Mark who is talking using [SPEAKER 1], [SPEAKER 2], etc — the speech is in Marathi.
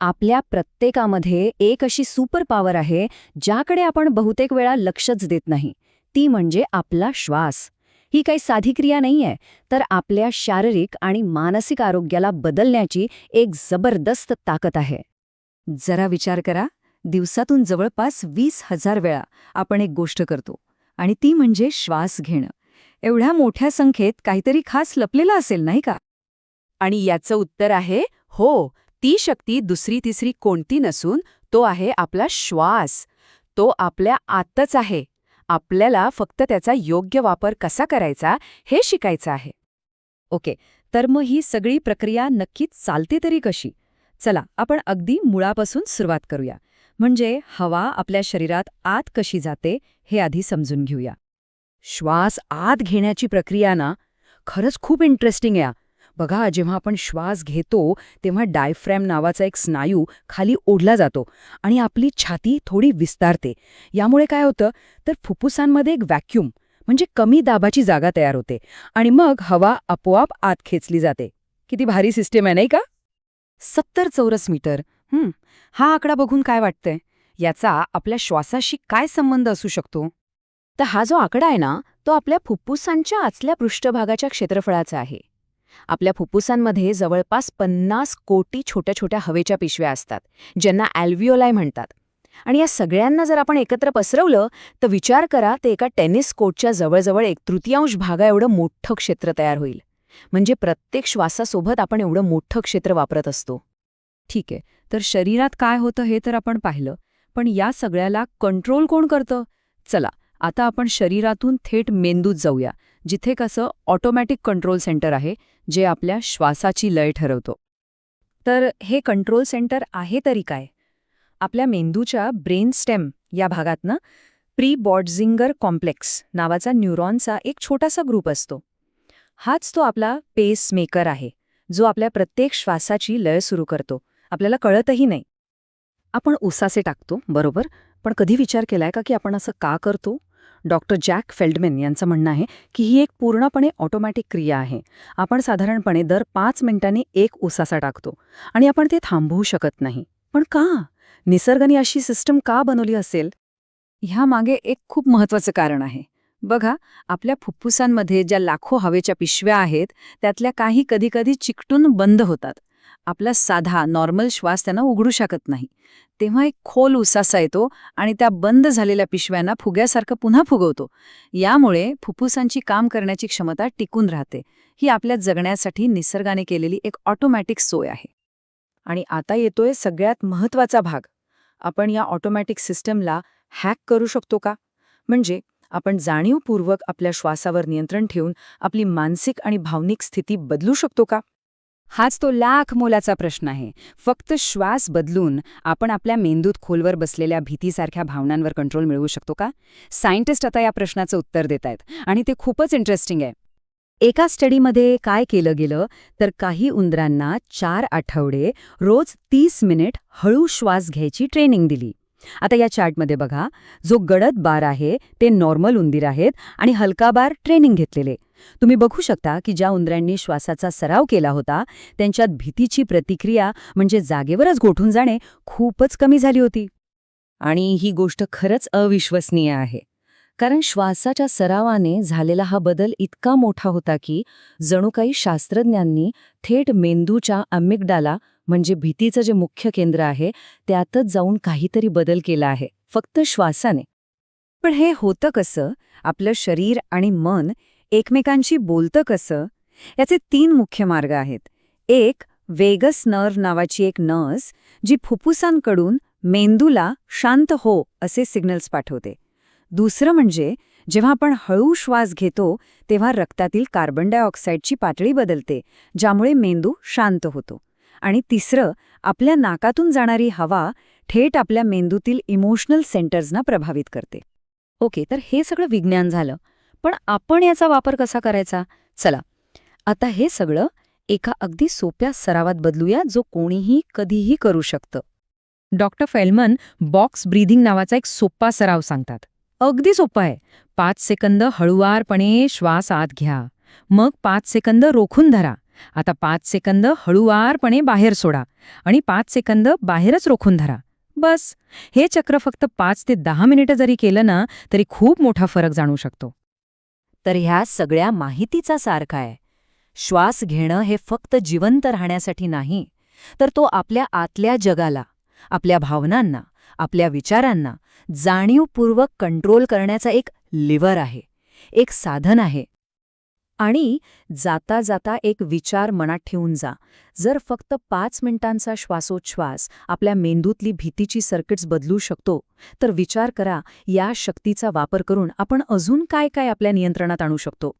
[SPEAKER 1] आपल्या प्रत्येकामध्ये एक अशी सुपर पॉवर आहे ज्याकडे आपण बहुतेक वेळा लक्षच देत नाही. ती म्हणजे आपला श्वास. ही काही साधी क्रिया नाहीये तर आपल्या शारीरिक आणि मानसिक आरोग्याला बदलण्याची एक जबरदस्त ताकद आहे. जरा विचार करा दिवसातून जवळपास वीस हजार वेळा आपण एक गोष्ट करतो आणि ती म्हणजे श्वास घेणं. एवढ्या मोठ्या संख्येत काहीतरी खास लपलेलं असेल नाही का?
[SPEAKER 2] आणि याचं उत्तर आहे हो ती शक्ती दुसरी तिसरी कोणती नसून तो आहे आपला श्वास. तो आपल्या आतच आहे. आपल्याला फक्त त्याचा योग्य वापर कसा करायचा हे शिकायचं आहे.
[SPEAKER 1] ओके तर मग ही सगळी प्रक्रिया नक्कीच चालते तरी कशी? चला आपण अगदी मुळापासून सुरुवात करूया. म्हणजे हवा आपल्या शरीरात आत कशी जाते हे आधी समजून घेऊया. श्वास आत घेण्याची प्रक्रिया ना खरंच खूप इंटरेस्टिंग आहे बघा जेव्हा आपण श्वास घेतो तेव्हा डायफ्रॅम नावाचा एक स्नायू खाली ओढला जातो आणि आपली छाती थोडी विस्तारते. यामुळे काय होतं? तर फुफ्फुसांमध्ये एक व्हॅक्यूम म्हणजे कमी दाबाची जागा तयार होते आणि मग हवा आपोआप आत खेचली जाते. किती भारी सिस्टीम आहे नाही का? सत्तर चौरस मीटर. हम्म हा आकडा बघून काय वाटतंय? याचा आपल्या श्वासाशी काय संबंध असू शकतो? तर हा जो आकडा आहे ना तो आपल्या फुप्फुसांच्या आचल्या पृष्ठभागाच्या क्षेत्रफळाचा आहे. आपल्या फुफ्फुसांमध्ये जवळपास पन्नास कोटी छोट्या छोट्या हवेच्या पिशव्या असतात ज्यांना ॲल्व्हिओलाय म्हणतात. आणि या सगळ्यांना जर आपण एकत्र पसरवलं तर विचार करा ते एका टेनिस कोर्टच्या जवळजवळ एक तृतीयांश भागा एवढं मोठं क्षेत्र तयार होईल. म्हणजे प्रत्येक श्वासासोबत आपण एवढं मोठं क्षेत्र वापरत असतो. ठीक आहे तर शरीरात काय होतं हे तर आपण पाहिलं. पण या सगळ्याला कंट्रोल कोण करतं? चला आता आपण शरीरातून थेट मेंदूत जाऊया. जिथे कसं ऑटोमॅटिक कंट्रोल सेंटर आहे जे आपल्या श्वासाची लय ठरवतो. तर हे कंट्रोल सेंटर आहे तरी काय? आपल्या मेंदूच्या ब्रेन स्टेम या भागातनं प्री बॉडझिंगर कॉम्प्लेक्स नावाचा न्यूरॉनचा एक छोटासा ग्रुप असतो. हाच तो आपला पेसमेकर आहे जो आपल्या प्रत्येक श्वासाची लय सुरू करतो. आपल्याला कळतही नाही. आपण उसासे टाकतो बरोबर? पण कधी विचार केलाय का की आपण असं का करतो? डॉक्टर जॅक फेल्डमेन यांचं म्हणणं आहे की ही एक पूर्णपणे ऑटोमॅटिक क्रिया आहे. आपण साधारणपणे दर पाच मिनिटांनी एक उसासा टाकतो आणि आपण ते थांबवू शकत नाही. पण का? निसर्गाने अशी सिस्टम का बनवली असेल? ह्यामागे एक खूप महत्वाचं कारण आहे. बघा आपल्या फुफ्फुसांमध्ये ज्या लाखो हवेच्या पिशव्या आहेत त्यातल्या काही कधीकधी चिकटून बंद होतात. आपला साधा नॉर्मल श्वास त्यांना उघडू शकत नाही. तेव्हा एक खोल उसासा येतो आणि त्या बंद झालेल्या पिशव्यांना फुग्यासारखं पुन्हा फुगवतो. यामुळे फुफ्फुसांची काम करण्याची क्षमता टिकून राहते. ही आपल्या जगण्यासाठी निसर्गाने केलेली एक ऑटोमॅटिक सोय आहे. आणि आता येतोय सगळ्यात महत्त्वाचा भाग. आपण या ऑटोमॅटिक सिस्टमला हॅक करू शकतो का? म्हणजे आपण जाणीवपूर्वक आपल्या श्वासावर नियंत्रण ठेवून आपली मानसिक आणि भावनिक स्थिती बदलू शकतो का? हाच तो लाख मोलाचा प्रश्न आहे. फक्त श्वास बदलून आपण आपल्या मेंदूत खोलवर बसलेल्या भीतीसारख्या भावनांवर कंट्रोल मिळवू शकतो का? सायंटिस्ट आता या प्रश्नाचं उत्तर देत आहेत आणि ते खूपच इंटरेस्टिंग आहे. एका स्टडीमध्ये काय केलं गेलं? तर काही उंदरांना चार आठवडे रोज तीस मिनिट हळू श्वास घ्यायची ट्रेनिंग दिली. आता या चार्टमध्ये बघा जो गडद बार आहे ते नॉर्मल उंदीर आहेत आणि हलका बार ट्रेनिंग घेतलेले. तुम्ही बघू शकता की ज्या उंदरांनी श्वासाचा सराव केला होता त्यांच्यात भीतीची प्रतिक्रिया म्हणजे जागेवरच गोठून जाणे खूपच कमी झाली होती. आणि ही गोष्ट खरंच अविश्वसनीय आहे. कारण श्वासाच्या सरावाने झालेला हा बदल इतका मोठा होता की जणू काही शास्त्रज्ञांनी थेट मेंदूच्या अमिगडाला म्हणजे भीतीचं जे मुख्य केंद्र आहे त्यातच जाऊन काहीतरी बदल केला आहे फक्त श्वासाने. पण हे होतं कसं? आपलं शरीर आणि मन एकमेकांशी बोलतं कसं याचे तीन मुख्य मार्ग आहेत. एक वेगस नर्व नावाची एक नर्स जी फुफ्फुसांकडून मेंदूला शांत हो असे सिग्नल्स पाठवते. दुसरं म्हणजे जेव्हा आपण हळू श्वास घेतो तेव्हा रक्तातील कार्बन डायऑक्साईडची पातळी बदलते ज्यामुळे मेंदू शांत होतो. आणि तिसरं आपल्या नाकातून जाणारी हवा थेट आपल्या मेंदूतील इमोशनल सेंटर्सना प्रभावित करते. ओके तर हे सगळं विज्ञान झालं. पण आपण याचा वापर कसा करायचा? चला आता हे सगळं एका अगदी सोप्या सरावात बदलूया जो कोणीही कधीही करू शकतं. डॉक्टर फेल्मन बॉक्स ब्रीदिंग नावाचा एक सोप्पा सराव सांगतात. अगदी सोपा आहे. पाच सेकंद हळुवारपणे श्वास आत घ्या. मग पाच सेकंद रोखून धरा. आता पाच सेकंद हळुवारपणे बाहेर सोडा आणि पाच सेकंद बाहेरच रोखून धरा. बस. हे चक्र फक्त पाच ते दहा मिनिटं जरी केलं ना तरी खूप मोठा फरक जाणू शकतो.
[SPEAKER 2] तर ह्या सगळ्या माहितीचा सार काय श्वास घेणं हे फक्त जिवंत राहण्यासाठी नाही तर तो आपल्या आतल्या जगाला आपल्या भावनांना आपल्या विचारांना जाणीवपूर्वक कंट्रोल करण्याचा एक लिव्हर आहे एक साधन आहे आणि जाता जाता एक विचार मनात ठेवून जा. जर फक्त पाच मिनिटांचा श्वासोच्छ्वास आपल्या मेंदूतली भीतीची सर्किट्स बदलू शकतो तर विचार करा या शक्तीचा वापर करून आपण अजून काय काय आपल्या नियंत्रणात आणू शकतो?